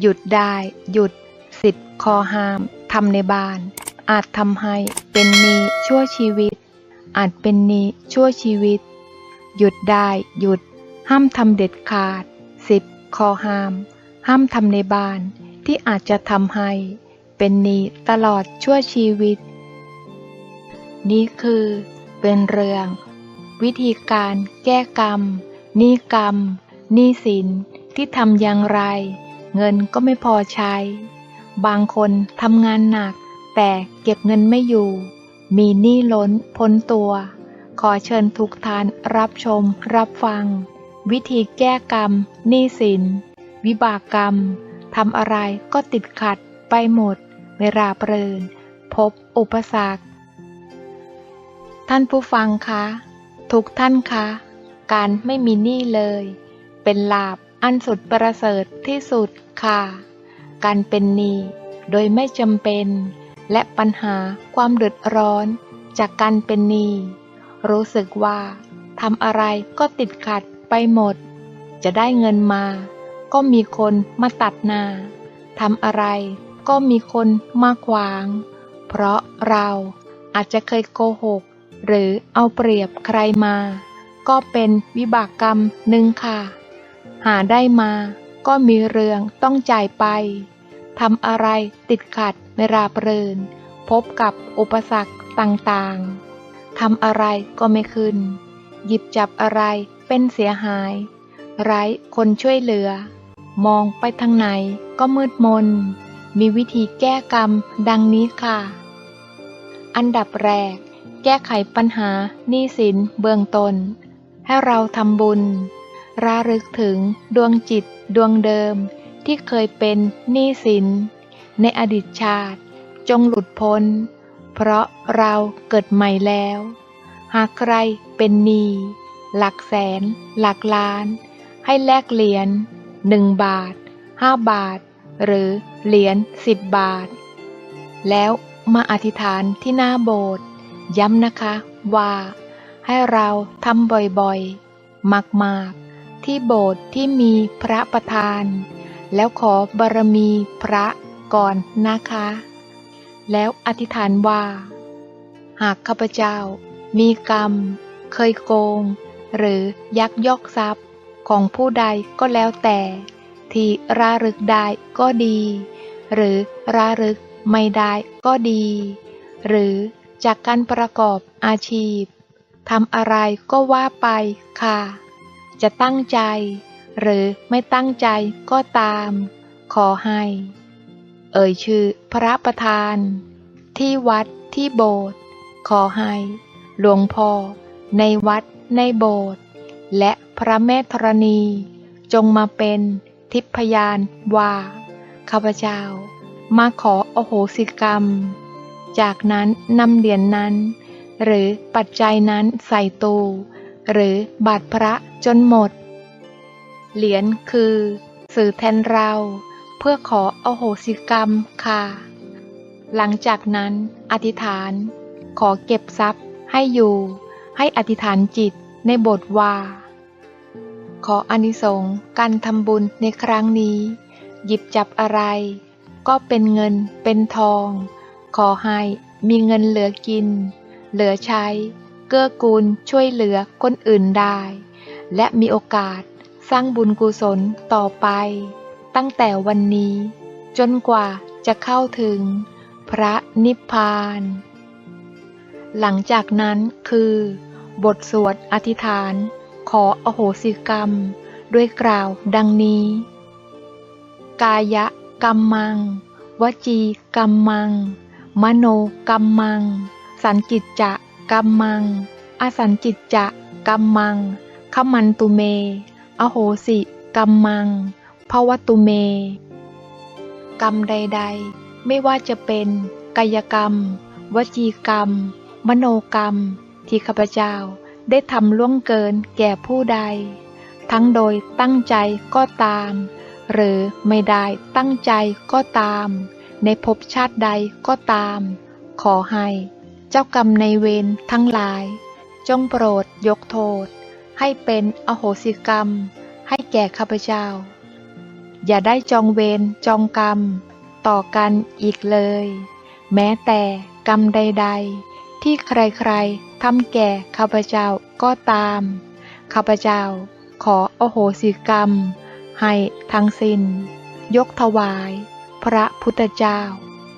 หยุดได้ หยุด สิทธิ์ข้อห้ามทำในบ้าน อาจทำให้เป็นนี้ชั่วชีวิต อาจเป็นนี้ชั่วชีวิต หยุดได้ หยุด ห้ามทำเด็ดขาด สิบข้อห้าม ห้ามทำในบ้าน ที่อาจจะทำให้ เป็นนี้ตลอดชั่วชีวิต นี่คือเป็นเรื่อง วิธีการแก้กรรม นี้กรรม นี้สินที่ทำอย่างไร เงินก็ไม่พอใช้ บางคนทำงานหนัก แต่เก็บเงินไม่อยู่ มีหนี้ล้นพ้นตัว ขอเชิญทุกท่านรับชมรับฟัง วิธีแก้กรรมหนี้สิน วิบากกรรมทำอะไรก็ติดขัดไปหมดไม่ราบเรินพบอุปสรรค ท่านผู้ฟังคะ ทุกท่านคะ การไม่มีหนี้เลย เป็นลาบ อันสุดประเสริฐที่สุดค่ะ การเป็นหนี้โดยไม่จำเป็น และปัญหาความเดือดร้อน จากการเป็นหนี้รู้สึกว่าทำอะไรก็ติดขัดไปหมด จะได้เงินมา ก็มีคนมาตัดหน้าทำอะไรก็มีคนมาขวาง เพราะเราอาจจะเคยโกหก หรือเอาเปรียบใครมา ก็เป็นวิบากกรรมหนึ่งค่ะ หาได้มาก็มีเรื่องต้องจ่ายไปทำอะไรติดขัดไม่ราบรื่น พบกับอุปสรรคต่างๆทำอะไรก็ไม่ขึ้น หยิบจับอะไรเป็นเสียหาย ไร้คนช่วยเหลือ มองไปทางไหนก็มืดมน มีวิธีแก้กรรมดังนี้ค่ะ อันดับแรก แก้ไขปัญหาหนี้สินเบื้องตนให้เราทำบุญ ระลึกถึงดวงจิตดวงเดิมที่เคยเป็นหนี้สิน ในอดีตชาติ จงหลุดพ้น เพราะเราเกิดใหม่แล้ว หากใครเป็นหนี้หลักแสน หลักล้าน ให้แลกเหรียญหนึ่งบาทห้าบาท หรือเหรียญสิบบาท แล้วมาอธิษฐานที่หน้าโบสถ์ย้ำนะคะว่าให้เราทำบ่อยๆ มากๆ ที่โบสถ์ที่มีพระประธาน แล้วขอบารมีพระก่อนนะคะ แล้วอธิษฐานว่า หากข้าพเจ้ามีกรรม เคยโกง หรือยักยอกทรัพย์ของผู้ใดก็แล้วแต่ ที่ระลึกได้ก็ดี หรือระลึกไม่ได้ก็ดี หรือจากการประกอบอาชีพทำอะไรก็ว่าไปค่ะ จะตั้งใจ หรือไม่ตั้งใจก็ตาม ขอให้ เอ่ยชื่อพระประธาน ที่วัดที่โบสถ์ขอให้ หลวงพ่อ ในวัดในโบสถ์และพระแม่ธรณี จงมาเป็นทิพยานว่าข้าพเจ้า มาขออโหสิกรรม จากนั้นนำเหรียญนนั้น หรือปัจจัยนั้นใส่ตู หรือบาทพระจนหมด เหรียญคือ สื่อแทนเรา เพื่อขออโหสิกรรมค่ะ หลังจากนั้นอธิษฐาน ขอเก็บทรัพย์ให้อยู่ ให้อธิษฐานจิตในบทว่า ขออนิสงส์การทำบุญในครั้งนี้ หยิบจับอะไร ก็เป็นเงินเป็นทอง ขอให้มีเงินเหลือกิน เหลือใช้ เกื้อกูลช่วยเหลือคนอื่นได้ และมีโอกาสสร้างบุญกุศลต่อไป ตั้งแต่วันนี้ จนกว่าจะเข้าถึง พระนิพพาน หลังจากนั้นคือ บทสวดอธิษฐาน ขออโหสิกรรม ด้วยกล่าวดังนี้ กายะกัมมัง วจีกัมมัง มโนกัมมัง สันจิตจะ กัมมัง อสันจิตจะกัมมังขมันตุเม อโหสิกัมมังภวตุเม กรรมใด ๆ ไม่ว่าจะเป็นกายกรรม วจีกรรม มโนกรรม ที่ข้าพเจ้าได้ทำล่วงเกินแก่ผู้ใด ทั้งโดยตั้งใจก็ตาม หรือไม่ได้ตั้งใจก็ตาม ในภพชาติใดก็ตาม ขอให้ เจ้ากรรมในเวรทั้งหลาย จงโปรดยกโทษ ให้เป็นอโหสิกรรม ให้แก่ข้าพเจ้า อย่าได้จองเวรจองกรรม ต่อกันอีกเลย แม้แต่กรรมใด ๆ ที่ใครๆทำแก่ข้าพเจ้าก็ตาม ข้าพเจ้าขออโหสิกรรม ให้ทั้งสิ้น ยกถวาย พระพุทธเจ้า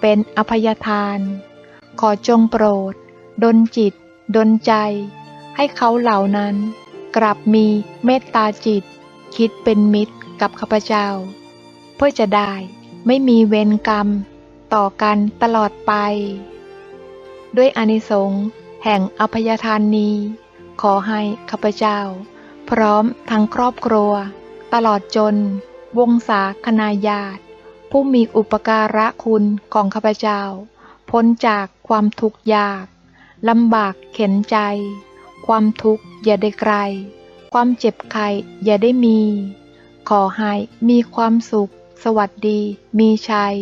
เป็นอภัยทาน ขอจงโปรด ดลจิต ดลใจ ให้เขาเหล่านั้น กลับมีเมตตาจิต คิดเป็นมิตรกับข้าพเจ้า เพื่อจะได้ไม่มีเวรกรรม ต่อกันตลอดไป ด้วยอานิสงส์แห่งอภัยทานนี้ ขอให้ข้าพเจ้า พร้อมทั้งครอบครัว ตลอดจน วงศาคณาญาติ ผู้มีอุปการะคุณของข้าพเจ้า พ้นจากความทุกข์ยากลำบากเข็นใจ ความทุกข์อย่าได้ไกล ความเจ็บไข้อย่าได้มี ขอให้มีความสุข สวัสดี มีชัย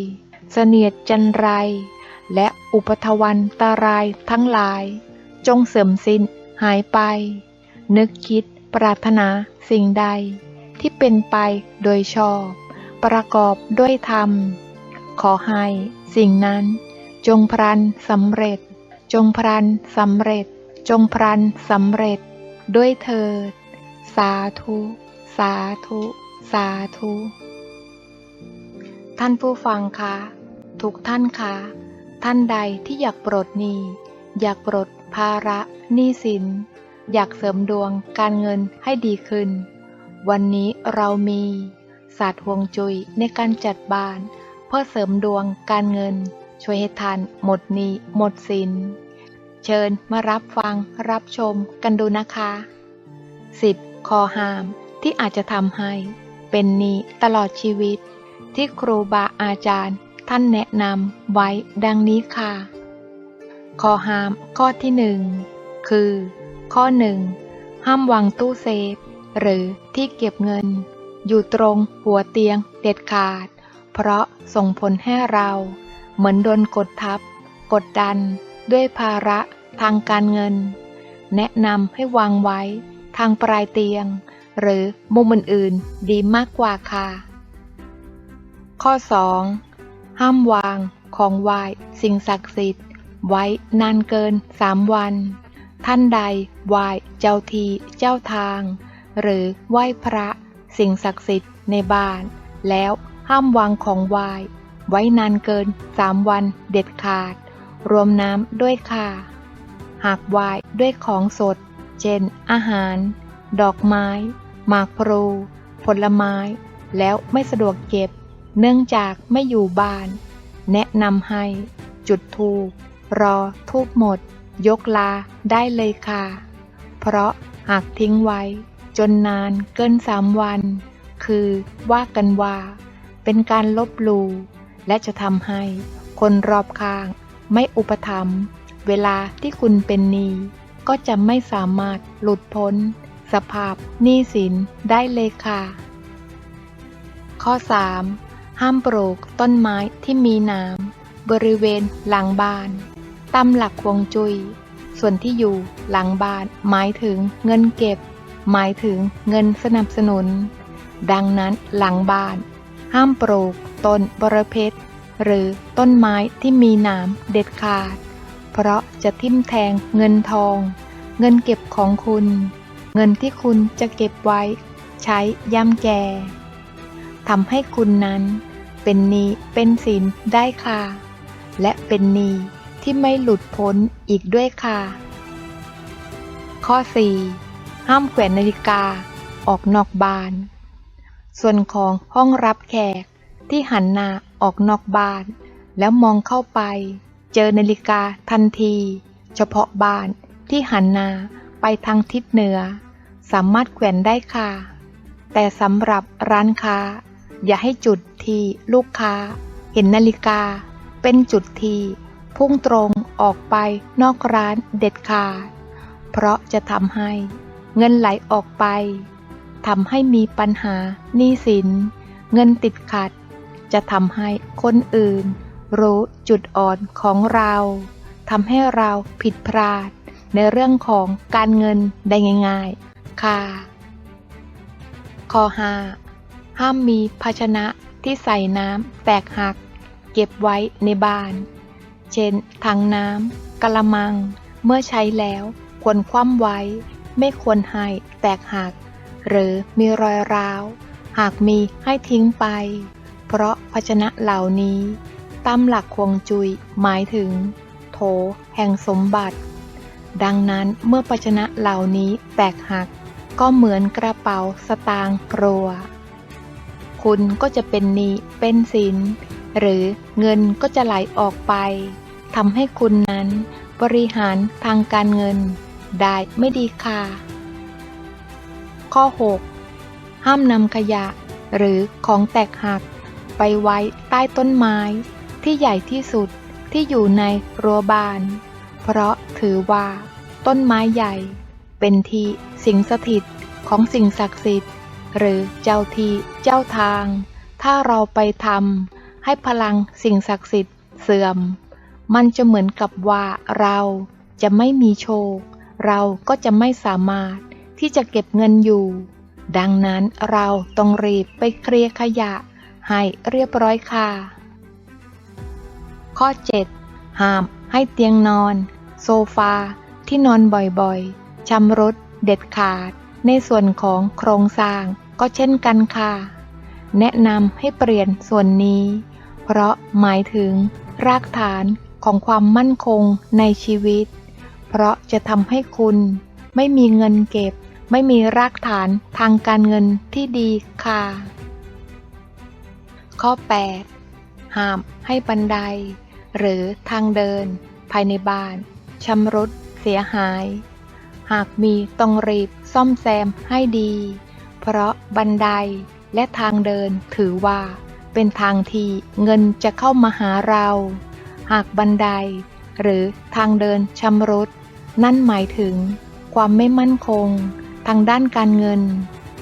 เสนียดจันไร และอุปทวันตารายทั้งหลาย จงเสื่อมสิ้นหายไป นึกคิดปรารถนาสิ่งใด ที่เป็นไปโดยชอบ ประกอบด้วยธรรม ขอให้สิ่งนั้น จงพรันสำเร็จ จงพรันสำเร็จ จงพรันสำเร็จ ด้วยเถิด สาธุ สาธุ สาธุ ท่านผู้ฟังคะทุกท่านคะท่านใดที่อยากปลดหนี้ อยากปลดภาระหนี้สิน อยากเสริมดวงการเงินให้ดีขึ้น วันนี้เรามีศาสตร์ฮวงจุยในการจัดบ้าน เพื่อเสริมดวงการเงิน ช่วยให้ท่านหมดนี้หมดสิน เชิญมารับฟังรับชมกันดูนะคะ 10. ข้อห้ามที่อาจจะทำให้เป็นนี้ตลอดชีวิต ที่ครูบาอาจารย์ท่านแนะนำไว้ดังนี้ค่ะ ข้อห้ามข้อที่หนึ่งคือ ข้อหนึ่งห้ามวางตู้เซฟ หรือที่เก็บเงิน อยู่ตรงหัวเตียงเด็ดขาด เพราะส่งผลให้เรา เหมือนโดนกดทับ กดดัน ด้วยภาระทางการเงิน แนะนำให้วางไว้ ทางปลายเตียง หรือมุมอื่นๆดีมากกว่าค่ะ ข้อ 2. ห้ามวางของไหว้สิ่งศักดิ์สิทธิ์ ไว้นานเกินสามวัน ท่านใดไหว้เจ้าทีเจ้าทาง หรือไหว้พระสิ่งศักดิ์สิทธิ์ในบ้าน แล้วห้ามวางของไหว้ ไว้นานเกินสามวันเด็ดขาด รวมน้ำด้วยค่ะ หากไหว้ด้วยของสด เช่น อาหาร ดอกไม้ หมากพลู ผลไม้ แล้วไม่สะดวกเก็บ เนื่องจากไม่อยู่บ้าน แนะนำให้จุดทูบรอทูบหมด ยกลาได้เลยค่ะ เพราะหากทิ้งไว้ จนนานเกินสามวัน คือว่ากันว่า เป็นการลบหลู่ และจะทำให้คนรอบข้างไม่อุปถัมภ์เวลาที่คุณเป็นหนี้ก็จะไม่สามารถหลุดพ้น สภาพหนี้สินได้เลยค่ะ ข้อ 3. ห้ามปลูกต้นไม้ที่มีน้ำบริเวณหลังบ้านตามหลักฮวงจุย้ยส่วนที่อยู่หลังบ้านหมายถึงเงินเก็บ หมายถึงเงินสนับสนุน ดังนั้นหลังบ้าน ห้ามปลูกต้นบรเพชรหรือต้นไม้ที่มีหนามเด็ดขาด เพราะจะทิ่มแทงเงินทอง เงินเก็บของคุณ เงินที่คุณจะเก็บไว้ ใช้ย่ำแก่ทำให้คุณนั้น เป็นนีเป็นสินได้ค่ะ และเป็นนีที่ไม่หลุดพ้นอีกด้วยค่ะ ข้อ 4. ห้ามแขวนนาฬิกาออกนอกบาน ส่วนของห้องรับแขกที่หันหน้าออกนอกบ้าน แล้วมองเข้าไป เจอนาฬิกาทันที เฉพาะบ้านที่หันหน้าไปทางทิศเหนือ สามารถแขวนได้ค่ะ แต่สำหรับร้านค้า อย่าให้จุดที่ลูกค้า เห็นนาฬิกา เป็นจุดที่พุ่งตรงออกไปนอกร้านเด็ดขาด เพราะจะทำให้เงินไหลออกไป ทำให้มีปัญหาหนี้สิน เงินติดขัด จะทำให้คนอื่น รู้จุดอ่อนของเราทำให้เราผิดพลาด ในเรื่องของการเงินได้ง่ายๆ ค่ะ ข้อ 5 ห้ามมีภาชนะที่ใส่น้ำแตกหัก เก็บไว้ในบ้าน เช่นถังน้ำกะละมัง เมื่อใช้แล้วควรคว่ำไว้ ไม่ควรให้แตกหัก หรือมีรอยร้าว หากมีให้ทิ้งไป เพราะภาชนะเหล่านี้ ตามหลักควงจุยหมายถึง โถแห่งสมบัติ ดังนั้นเมื่อภาชนะเหล่านี้แตกหัก ก็เหมือนกระเป๋าสตางค์รัว คุณก็จะเป็นนี้เป็นสิน หรือเงินก็จะไหลออกไปทำให้คุณนั้นบริหารทางการเงินได้ไม่ดีค่ะ ข้อ 6 ห้ามนำขยะหรือของแตกหัก ไปไว้ใต้ต้นไม้ ที่ใหญ่ที่สุดที่อยู่ในรั้วบ้าน เพราะถือว่า ต้นไม้ใหญ่ เป็นที่สิงสถิตของสิ่งศักดิ์สิทธิ์ หรือเจ้าที่เจ้าทาง ถ้าเราไปทำให้พลังสิ่งศักดิ์สิทธิ์เสื่อม มันจะเหมือนกับว่าเราจะไม่มีโชค เราก็จะไม่สามารถ ที่จะเก็บเงินอยู่ ดังนั้นเราต้องรีบไปเคลียร์ขยะ ให้เรียบร้อยค่ะ ข้อ 7 ห้ามให้เตียงนอน โซฟา ที่นอนบ่อยๆชำรุดเด็ดขาด ในส่วนของโครงสร้างก็เช่นกันค่ะ แนะนำให้เปลี่ยนส่วนนี้ เพราะหมายถึง รากฐานของความมั่นคงในชีวิต เพราะจะทำให้คุณไม่มีเงินเก็บ ไม่มีรากฐานทางการเงินที่ดีค่ะ ข้อ 8 ห้ามให้บันได หรือทางเดิน ภายในบ้านชำรุดเสียหาย หากมีต้องรีบซ่อมแซมให้ดี เพราะบันไดและทางเดินถือว่า เป็นทางที่เงินจะเข้ามาหาเรา หากบันได หรือทางเดินชำรุด นั่นหมายถึงความไม่มั่นคง ทางด้านการเงิน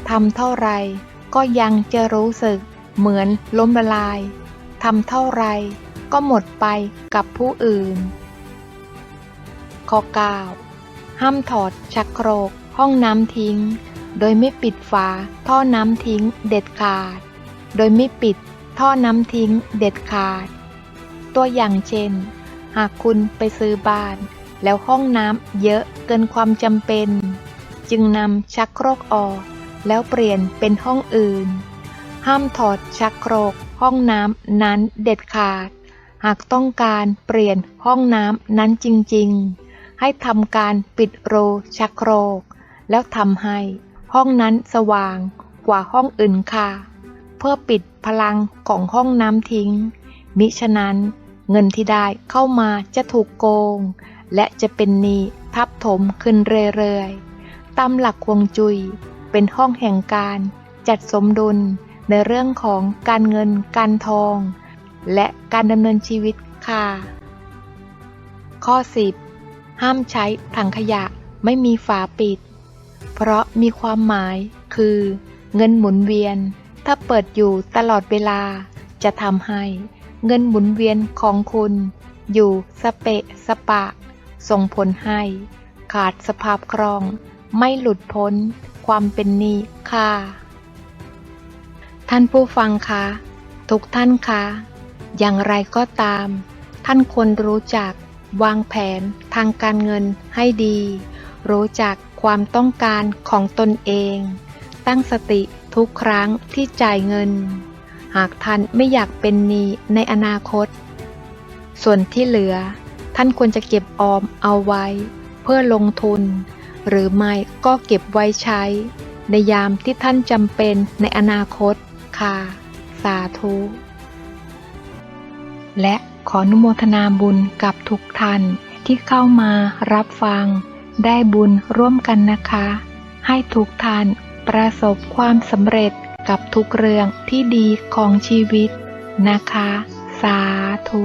ทำเท่าไรก็ยังจะรู้สึกเหมือนล้มละลายทำเท่าไรก็หมดไปกับผู้อื่น ข้อ 9 ห้ามถอดชักโครกห้องน้ำทิ้ง โดยไม่ปิดฝาท่อน้ำทิ้งเด็ดขาด โดยไม่ปิดท่อน้ำทิ้งเด็ดขาด ตัวอย่างเช่น หากคุณไปซื้อบ้าน แล้วห้องน้ำเยอะเกินความจำเป็น จึงนำชักโครกออก แล้วเปลี่ยนเป็นห้องอื่น ห้ามถอดชักโครกห้องน้ำนั้นเด็ดขาด หากต้องการเปลี่ยนห้องน้ำนั้นจริงๆ ให้ทำการปิดโรชักโครก แล้วทำให้ห้องนั้นสว่างกว่าห้องอื่นค่ะ เพื่อปิดพลังของห้องน้ำทิ้ง มิฉะนั้นเงินที่ได้เข้ามาจะถูกโกง และจะเป็นหนี้ทับถมขึ้นเรื่อยๆ ตามหลักควงจุย เป็นห้องแห่งการจัดสมดุลในเรื่องของการเงิน การทอง และการดำเนินชีวิตค่ะ ข้อ 10 ห้ามใช้ถังขยะไม่มีฝาปิด เพราะมีความหมายคือ เงินหมุนเวียน ถ้าเปิดอยู่ตลอดเวลา จะทำให้เงินหมุนเวียนของคุณ อยู่สเปะสปะ ส่งผลให้ ขาดสภาพคล่อง ไม่หลุดพ้น ความเป็นหนี้ค่ะ ท่านผู้ฟังคะทุกท่านคะอย่างไรก็ตาม ท่านควรรู้จัก วางแผนทางการเงินให้ดี รู้จักความต้องการของตนเอง ตั้งสติทุกครั้งที่จ่ายเงิน หากท่านไม่อยากเป็นหนี้ในอนาคต ส่วนที่เหลือ ท่านควรจะเก็บออมเอาไว้ เพื่อลงทุน หรือไม่ก็เก็บไว้ใช้ ในยามที่ท่านจำเป็นในอนาคต ค่ะ สาธุ และขออนุโมทนาบุญกับทุกท่านที่เข้ามารับฟัง ได้บุญร่วมกันนะคะ ให้ทุกท่านประสบความสำเร็จกับทุกเรื่องที่ดีของชีวิตนะคะ สาธุ